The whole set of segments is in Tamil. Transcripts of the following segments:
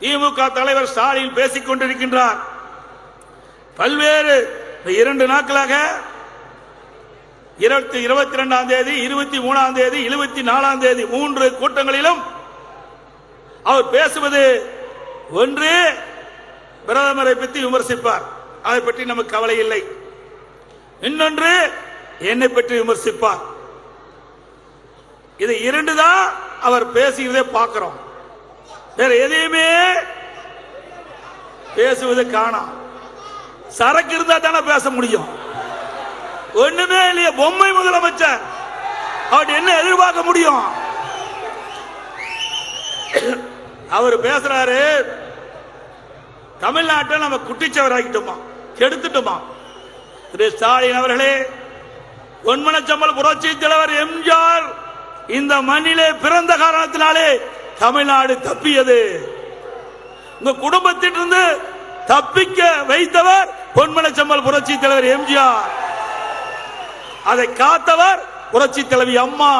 திமுக தலைவர் ஸ்டாலின் பேசிக் கொண்டிருக்கின்றார். பல்வேறு இரண்டு நாட்களாக இருபத்தி இருபத்தி இரண்டாம் தேதி இருபத்தி மூணாம் தேதி இருபத்தி நாலாம் தேதி மூன்று கூட்டங்களிலும் அவர் பேசுவது ஒன்று பிரதமரை பற்றி விமர்சிப்பார். அதை பற்றி நமக்கு கவலை இல்லை. இன்னொன்று என்னை பற்றி விமர்சிப்பார். இது இரண்டு தான் அவர் பேசுகிறதே பார்க்கிறோம். வேற எதையுமே பேசுவது காணாம் சரக்கு இருந்தா தானே பேச முடியும். ஒண்ணுமே இல்லையே பொம்மை முதலமைச்சர். அவர் என்ன எதிர்பார்க்க முடியும்? அவர் பேசுறாரு தமிழ்நாட்டை நம்ம குட்டிச்சவராகிட்டோமா கெடுத்துட்டோமா? திரு ஸ்டாலின் அவர்களே ஒன்மனச்சம்பல் புரட்சி தலைவர் எம்ஜிஆர் இந்த மண்ணிலே பிறந்த காரணத்தினாலே தமிழ்நாடு தப்பியது. உங்க குடும்பத்திலிருந்து தப்பிக்க வைத்தவர் பொன்மனச்சம்பல் புரட்சி தலைவர் எம்ஜிஆர். அதை காத்தவர் புரட்சி தலைவி அம்மா.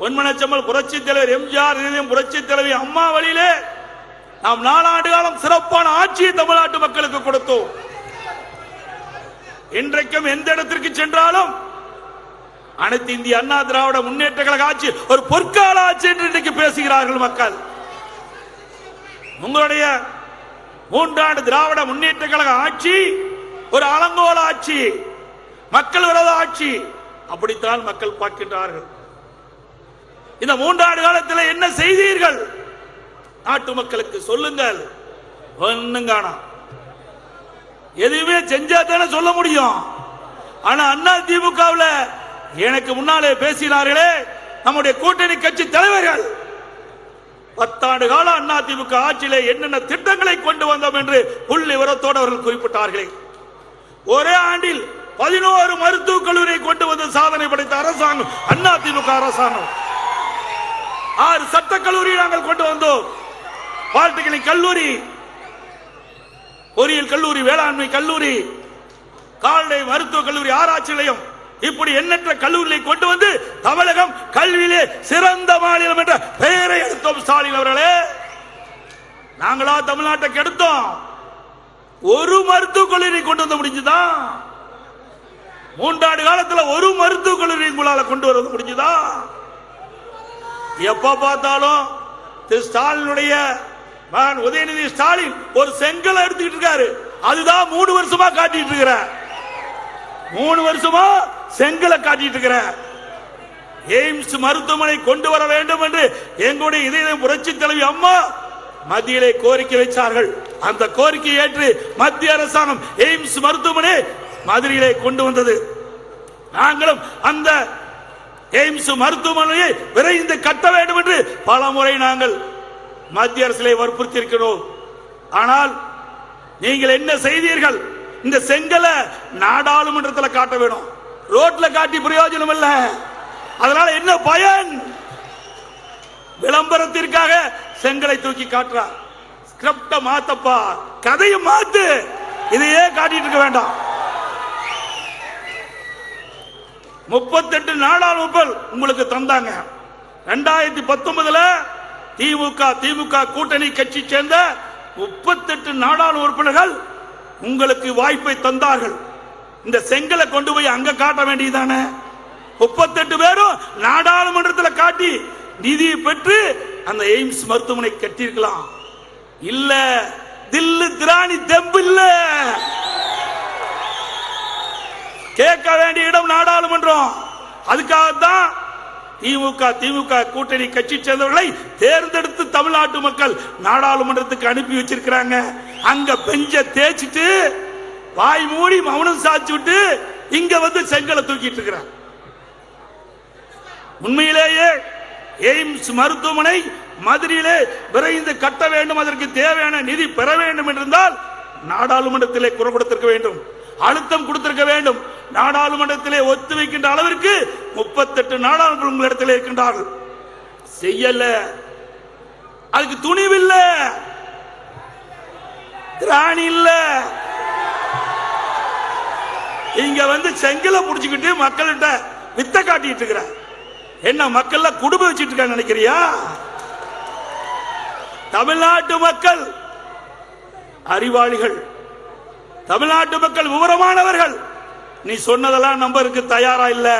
பொன்மனச்சம்மல் புரட்சி தலைவர் எம்ஜிஆர் புரட்சி தலைவி அம்மா வழியிலே நாம் நாலாண்டு காலம் சிறப்பான ஆட்சியை தமிழ்நாட்டு மக்களுக்கு கொடுத்தோம். இன்றைக்கும் எந்த இடத்திற்கு சென்றாலும் அனைத்து இந்திய அண்ணா திராவிட முன்னேற்ற கழக ஆட்சி ஒரு பொற்கால ஆட்சி என்று இன்றைக்கு பேசுகிறார்கள் மக்கள். உங்களுடைய மூன்றாண்டு திராவிட முன்னேற்ற கழக ஆட்சி ஒரு அலங்கோல ஆட்சி மக்கள் விரோத ஆட்சி அப்படித்தான் மக்கள் பார்க்கின்றார்கள். இந்த மூன்றாண்டு காலத்தில் என்ன செய்தீர்கள்? நாட்டு மக்களுக்கு சொல்லுங்கள். ஒன்னும் காணா எதுவுமே செஞ்சா தானே சொல்ல முடியும். ஆனா அண்ணா திமுகவுல எனக்கு முன்னாலே பேசினார்களே நம்முடைய கூட்டணி கட்சி தலைவர்கள். பத்தாண்டு கால அண்ணா திமுக ஆட்சியிலே என்னென்ன திட்டங்களை கொண்டு வந்தோம் என்று புள்ளி விவரத்தோடு அவர்கள் குறிப்பிட்டார்களே. ஒரே ஆண்டில் பதினோரு மருத்துவக் கல்லூரியை கொண்டு வந்து சாதனை படைத்த அரசாங்கம் அண்ணா திமுக அரசாங்கம். ஆறு சட்டக் கல்லூரி நாங்கள் கொண்டு வந்தோம். பாலிடெக்னிக் கல்லூரி பொறியியல் கல்லூரி வேளாண்மை கல்லூரி கால்நடை மருத்துவக் கல்லூரி ஆராய்ச்சி நிலையம் இப்படி எண்ணற்ற கல்லூரிகளை கொண்டு வந்து தமிழகம் கல்வியிலே சிறந்த மாநிலம் என்ற பெயரை எடுத்தோம் ஸ்டாலின் அவர்களே. நாங்களா தமிழ்நாட்டை கெடுத்தோம் ஒரு மருத்துவக் கல்லூரி கொண்டு வந்து முடிஞ்சுதா? மூன்றாண்டு காலத்துல ஒரு மருத்துவக் கல்லூரி உங்களால கொண்டு வரது முடிஞ்சுதா? எப்ப பார்த்தாலும் திரு ஸ்டாலினுடைய மகன் உதயநிதி ஸ்டாலின் ஒரு செங்கலை எடுத்துக்கிட்டு இருக்காரு. அதுதான் மூணு வருஷமா காட்டிட்டு இருக்கிற மூணு வருஷமா செங்கலை காட்டிட்டு இருக்கிற எய்ம்ஸ் மருத்துவமனை கொண்டு வர வேண்டும் என்று எங்களுடைய இதய புரட்சி தலைவி அம்மா மத்தியிலே கோரிக்கை வைத்தார்கள் அந்த கோரிக்கை ஏற்று மத்திய அரசாங்கம் எய்ம்ஸ் மருத்துவமனை மதுரையிலே கொண்டு வந்தது. நாங்களும் அந்த எய்ம்ஸ் மருத்துவமனையை விரைந்து கட்ட வேண்டும் என்று பல முறை நாங்கள் மத்திய அரசிலே வற்புறுத்தி இருக்கிறோம் ஆனால் நீங்கள் என்ன செய்தீர்கள்? இந்த செங்கலை நாடாளுமன்றத்தில் காட்ட வேணும். ரோட்ல காட்டி பிரயோஜனம் இல்ல. அதனால என்ன பயன்? விளம்பரத்திற்காக செங்கலை தூக்கி காட்டுறார் ஸ்கிரிப்ட மாத்தப்பா. கதையை மாத்து. இதையே காட்டிட்டு இருக்க வேண்டாம். முப்பத்தெட்டு நாடாளுமன்றம் உங்களுக்கு தந்தாங்க. ரெண்டாயிரத்தி பத்தொன்பதுல திமுக திமுக கூட்டணி கட்சி சேர்ந்த முப்பத்தெட்டு நாடாளு உறுப்பினர்கள் உங்களுக்கு வாய்ப்பை தந்தார்கள். இந்த செங்கலை கொண்டு போய் அங்க காட்ட வேண்டியதானே முப்பத்தெட்டு பேரும் நாடாளுமன்றத்தில் காட்டி நிதியை பெற்று அந்த எய்ம்ஸ் மருத்துவமனை கட்டியிருக்கலாம். இல்ல தில்லு திராணி தெம்பு இல்ல. கேட்க வேண்டிய இடம் நாடாளுமன்றம். அதுக்காகத்தான் திமுக திமுக கூட்டணி கட்சி சேர்ந்தவர்களை தேர்ந்தெடுத்து தமிழ்நாட்டு மக்கள் நாடாளுமன்றத்துக்கு அனுப்பி வச்சிருக்கிறாங்க. அங்க பெஞ்ச தேய்ச்சிட்டு வாய் மூடி மௌனம் சாச்சுட்டு இங்க வந்து செங்கலை தூக்கிட்டு இருக்கிறார். உண்மையிலேயே எய்ம்ஸ் மருத்துவமனை மதுரையிலே விரைந்து கட்ட வேண்டும் அதற்கு தேவையான நிதி பெற வேண்டும் என்றிருந்தால் நாடாளுமன்றத்திலே குரல் கொடுத்திருக்க வேண்டும் அழுத்தம் கொடுத்திருக்க வேண்டும். நாடாளுமன்றத்திலே ஒத்து வைக்கின்ற அளவிற்கு முப்பத்தெட்டு நாடாளுமன்ற உங்களிடத்தில் இருக்கின்றார்கள். செய்யல. அதுக்கு துணிவில்ல. திராணி இல்ல. இங்க வந்து செங்கலை புடிச்சுக்கிட்டு மக்கள்கிட்ட வித்த காட்டிட்டு இருக்கிற. என்ன மக்கள்ல குடும்பம் வச்சுட்டு இருக்காங்க நினைக்கிறியா? தமிழ்நாட்டு மக்கள் அறிவாளிகள் தமிழ்நாட்டு மக்கள் விவரமானவர்கள். நீ சொன்னதெல்லாம் நம்பருக்கு தயாரா இல்லை?